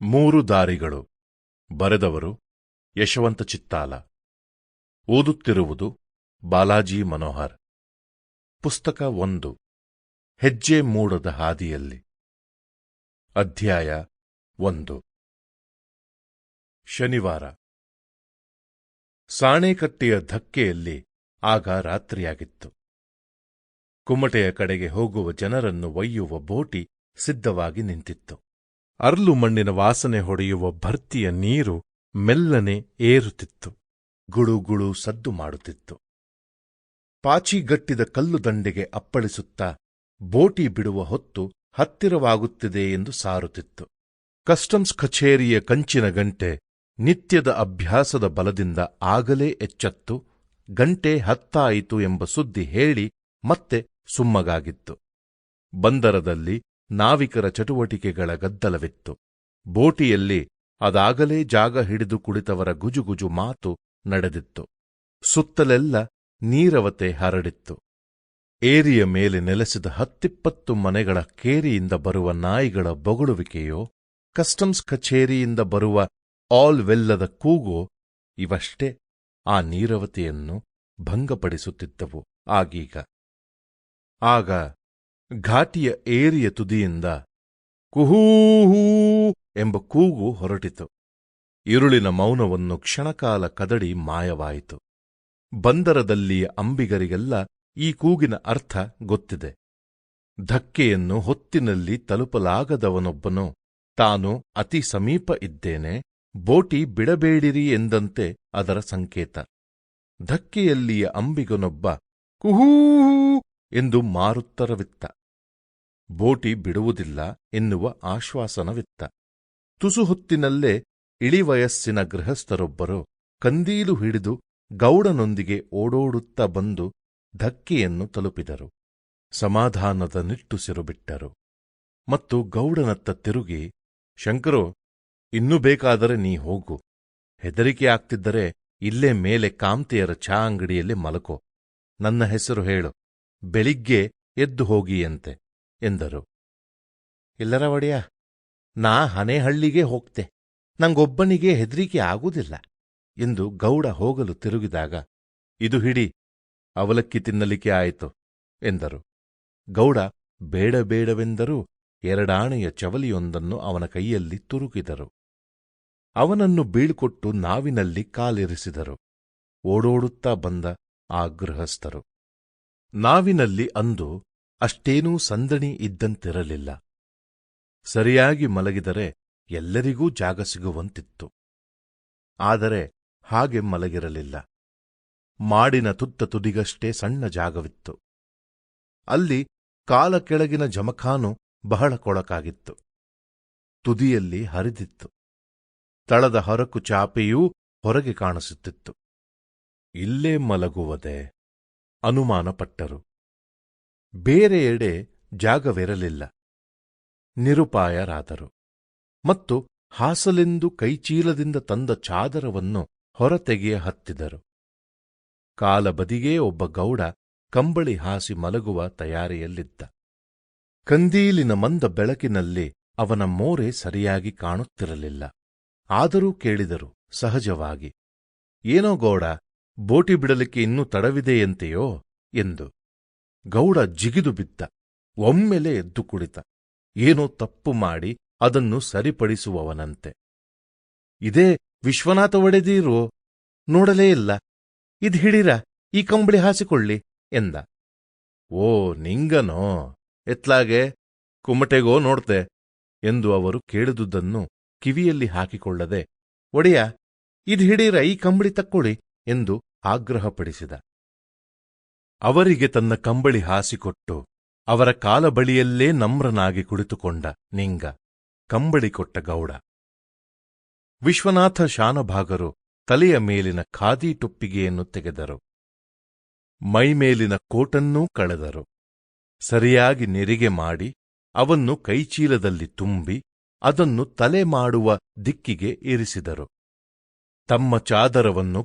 ಮೂರು ದಾರಿಗಳು. ಬರೆದವರು ಯಶವಂತ ಚಿತ್ತಾಲ. ಓದುತ್ತಿರುವುದು ಬಾಲಾಜಿ ಮನೋಹರ್. ಪುಸ್ತಕ ಒಂದು. ಹೆಜ್ಜೆ ಮೂಡದ ಹಾದಿಯಲ್ಲಿ. ಅಧ್ಯಾಯ ಒಂದು. ಶನಿವಾರ. ಸಾಣೆಕಟ್ಟೆಯ ಧಕ್ಕೆಯಲ್ಲಿ ಆಗ ರಾತ್ರಿಯಾಗಿತ್ತು. ಕುಮಟೆಯ ಕಡೆಗೆ ಹೋಗುವ ಜನರನ್ನು ಒಯ್ಯುವ ಬೋಟಿ ಸಿದ್ಧವಾಗಿ ನಿಂತಿತ್ತು. ಅರ್ಲು ಮಣ್ಣಿನ ವಾಸನೆ ಹೊಡೆಯುವ ಭರ್ತಿಯ ನೀರು ಮೆಲ್ಲನೆ ಏರುತ್ತಿತ್ತು, ಗುಳುಗುಳು ಸದ್ದು ಮಾಡುತ್ತಿತ್ತು. ಪಾಚಿಗಟ್ಟಿದ ಕಲ್ಲು ದಂಡೆಗೆ ಅಪ್ಪಳಿಸುತ್ತಾ ಬೋಟಿ ಬಿಡುವ ಹೊತ್ತು ಹತ್ತಿರವಾಗುತ್ತಿದೆ ಎಂದು ಸಾರುತ್ತಿತ್ತು. ಕಸ್ಟಮ್ಸ್ ಕಚೇರಿಯ ಕಂಚಿನ ಗಂಟೆ ನಿತ್ಯದ ಅಭ್ಯಾಸದ ಬಲದಿಂದ ಆಗಲೇ ಎಚ್ಚತ್ತು, ಗಂಟೆ ಹತ್ತಾಯಿತು ಎಂಬ ಸುದ್ದಿ ಹೇಳಿ ಮತ್ತೆ ಸುಮ್ಮಗಾಗಿತ್ತು. ಬಂದರದಲ್ಲಿ ನಾವಿಕರ ಚಟುವಟಿಕೆಗಳ ಗದ್ದಲವಿತ್ತು. ಬೋಟಿಯಲ್ಲಿ ಅದಾಗಲೇ ಜಾಗ ಹಿಡಿದು ಕುಳಿತವರ ಗುಜುಗುಜು ಮಾತು ನಡೆದಿತ್ತು. ಸುತ್ತಲೆಲ್ಲ ನೀರವತೆ ಹರಡಿತ್ತು. ಏರಿಯ ಮೇಲೆ ನೆಲೆಸಿದ ಹತ್ತಿಪ್ಪತ್ತು ಮನೆಗಳ ಕೇರಿಯಿಂದ ಬರುವ ನಾಯಿಗಳ ಬೊಗಳುವಿಕೆಯೋ, ಕಸ್ಟಮ್ಸ್ ಕಚೇರಿಯಿಂದ ಬರುವ ಆಲ್ ವೆಲ್ಲದ ಕೂಗೋ, ಇವಷ್ಟೇ ಆ ನೀರವತೆಯನ್ನು ಭಂಗಪಡಿಸುತ್ತಿದ್ದವು. ಆಗೀಗ, ಆಗ ಘಾಟಿಯ ಏರಿಯ ತುದಿಯಿಂದ ಕುಹೂಹೂ ಎಂಬ ಕೂಗು ಹೊರಟಿತು. ಇರುಳಿನ ಮೌನವನ್ನು ಕ್ಷಣಕಾಲ ಕದಡಿ ಮಾಯವಾಯಿತು. ಬಂದರದಲ್ಲಿಯ ಅಂಬಿಗರಿಗೆಲ್ಲ ಈ ಕೂಗಿನ ಅರ್ಥ ಗೊತ್ತಿದೆ. ಧಕ್ಕೆಯನ್ನು ಹೊತ್ತಿನಲ್ಲಿ ತಲುಪಲಾಗದವನೊಬ್ಬನು, ತಾನು ಅತಿ ಸಮೀಪ ಇದ್ದೇನೆ, ಬೋಟಿ ಬಿಡಬೇಡಿರಿ ಎಂದಂತೆ ಅದರ ಸಂಕೇತ. ಧಕ್ಕೆಯಲ್ಲಿಯ ಅಂಬಿಗನೊಬ್ಬ ಕುಹೂ ಎಂದು ಮಾರುತ್ತರವಿತ್ತ. ಬೋಟಿ ಬಿಡುವುದಿಲ್ಲ ಎನ್ನುವ ಆಶ್ವಾಸನವಿತ್ತ. ತುಸು ಹೊತ್ತಿನಲ್ಲೇ ಇಳಿವಯಸ್ಸಿನ ಗೃಹಸ್ಥರೊಬ್ಬರು ಕಂದೀಲು ಹಿಡಿದು ಗೌಡನೊಂದಿಗೆ ಓಡೋಡುತ್ತಾ ಬಂದು ಧಕ್ಕೆಯನ್ನು ತಲುಪಿದರು. ಸಮಾಧಾನದ ನಿಟ್ಟುಸಿರು ಬಿಟ್ಟರು. ಮತ್ತು ಗೌಡನತ್ತ ತಿರುಗಿ, ಶಂಕರು, ಇನ್ನೂ ಬೇಕಾದರೆ ನೀ ಹೋಗು. ಹೆದರಿಕೆ ಆಗ್ತಿದ್ದರೆ ಇಲ್ಲೇ ಮೇಲೆ ಕಾಂತೆಯರ ಚಾ ಅಂಗಡಿಯಲ್ಲಿ ಮಲಕೋ ನನ್ನ ಹೆಸರು ಹೇಳು. ಬೆಳಿಗ್ಗೆ ಎದ್ದು ಹೋಗಿಯಂತೆ ಎಂದರು. ಇಲ್ಲರ ಒಡೆಯ, ನಾ ಹನೇಹಳ್ಳಿಗೆ ಹೋಗ್ತೆ. ನಂಗೊಬ್ಬನಿಗೆ ಹೆದರಿಕೆ ಆಗುವುದಿಲ್ಲ ಎಂದು ಗೌಡ ಹೋಗಲು ತಿರುಗಿದಾಗ, ಇದು ಹಿಡಿ, ಅವಲಕ್ಕಿ ತಿನ್ನಲಿಕ್ಕೆ ಆಯಿತು ಎಂದರು. ಗೌಡ ಬೇಡ ಬೇಡವೆಂದರೂ ಎರಡಾಣೆಯ ಚವಲಿಯೊಂದನ್ನು ಅವನ ಕೈಯಲ್ಲಿ ತುರುಕಿದರು. ಅವನನ್ನು ಬೀಳ್ಕೊಟ್ಟು ನಾವಿನಲ್ಲಿ ಕಾಲಿರಿಸಿದರು. ಓಡೋಡುತ್ತಾ ಬಂದ ಆ ಗೃಹಸ್ಥರು. ನಾವಿನಲ್ಲಿ ಅಂದು ಅಷ್ಟೇನೂ ಸಂದಣಿ ಇದ್ದಂತಿರಲಿಲ್ಲ. ಸರಿಯಾಗಿ ಮಲಗಿದರೆ ಎಲ್ಲರಿಗೂ ಜಾಗ ಸಿಗುವಂತಿತ್ತು. ಆದರೆ ಹಾಗೆ ಮಲಗಿರಲಿಲ್ಲ. ಮಾಡಿನ ತುತ್ತ ತುದಿಗಷ್ಟೇ ಸಣ್ಣ ಜಾಗವಿತ್ತು. ಅಲ್ಲಿ ಕಾಲ ಕೆಳಗಿನ ಜಮಖಾನು ಬಹಳ ಕೊಳಕಾಗಿತ್ತು. ತುದಿಯಲ್ಲಿ ಹರಿದಿತ್ತು. ತಳದ ಹೊರಕು ಚಾಪೆಯೂ ಹೊರಗೆ ಕಾಣಿಸುತ್ತಿತ್ತು. ಇಲ್ಲೇ ಮಲಗುವುದೇ ಅನುಮಾನಪಟ್ಟರು. ಬೇರೆಯೆಡೆ ಜಾಗವಿರಲಿಲ್ಲ. ನಿರುಪಾಯರಾದರು. ಮತ್ತು ಹಾಸಲೆಂದು ಕೈಚೀಲದಿಂದ ತಂದ ಚಾದರವನ್ನು ಹೊರತೆಗೆಯ ಹತ್ತಿದರು. ಕಾಲ ಬದಿಗೇ ಒಬ್ಬ ಗೌಡ ಕಂಬಳಿ ಹಾಸಿ ಮಲಗುವ ತಯಾರಿಯಲ್ಲಿದ್ದ. ಕಂದೀಲಿನ ಮಂದ ಬೆಳಕಿನಲ್ಲಿ ಅವನ ಮೋರೆ ಸರಿಯಾಗಿ ಕಾಣುತ್ತಿರಲಿಲ್ಲ. ಆದರೂ ಕೇಳಿದರು ಸಹಜವಾಗಿ, ಏನೋ ಗೌಡ ಬೋಟಿ ಬಿಡಲಿಕ್ಕೆ ಇನ್ನೂ ತಡವಿದೆಯಂತೆಯೋ ಎಂದು ಗೌಡ ಜಿಗಿದು ಬಿದ್ದ. ಒಮ್ಮೆಲೆ ಎದ್ದು ಕುಳಿತ. ಏನೋ ತಪ್ಪು ಮಾಡಿ ಅದನ್ನು ಸರಿಪಡಿಸುವವನಂತೆ. ಇದೇ ವಿಶ್ವನಾಥ ಒಡೆದೀರು, ನೋಡಲೇ ಇಲ್ಲ. ಇದ್ ಹಿಡೀರ, ಈ ಕಂಬಳಿ ಹಾಸಿಕೊಳ್ಳಿ ಎಂದ. ಓ, ನಿಂಗನೋ, ಎತ್ಲಾಗೆ ಕುಮಟೆಗೋ ನೋಡ್ತೆ ಎಂದು ಅವರು ಕೇಳಿದುದನ್ನು ಕಿವಿಯಲ್ಲಿ ಹಾಕಿಕೊಳ್ಳದೆ, ಒಡೆಯ, ಇದ್ ಹಿಡೀರ, ಈ ಕಂಬಳಿ ತಕ್ಕೊಳ್ಳಿ ಎಂದು ಆಗ್ರಹಪಡಿಸಿದ. ಅವರಿಗೆ ತನ್ನ ಕಂಬಳಿ ಹಾಸಿಕೊಟ್ಟು, ಅವರ ಕಾಲ ಬಳಿಯಲ್ಲೇ ನಮ್ರನಾಗಿ ಕುಳಿತುಕೊಂಡ ನಿಂಗ, ಕಂಬಳಿ ಕೊಟ್ಟ ಗೌಡ. ವಿಶ್ವನಾಥ ಶಾನಭಾಗರು ತಲೆಯ ಮೇಲಿನ ಖಾದಿ ಟೊಪ್ಪಿಗೆಯನ್ನು ತೆಗೆದರು. ಮೈಮೇಲಿನ ಕೋಟನ್ನೂ ಕಳೆದರು. ಸರಿಯಾಗಿ ನೆರಿಗೆ ಮಾಡಿ, ಅವನ್ನು ಕೈಚೀಲದಲ್ಲಿ ತುಂಬಿ, ಅದನ್ನು ತಲೆ ಮಾಡುವ ದಿಕ್ಕಿಗೆ ಇರಿಸಿದರು. ತಮ್ಮ ಚಾದರವನ್ನು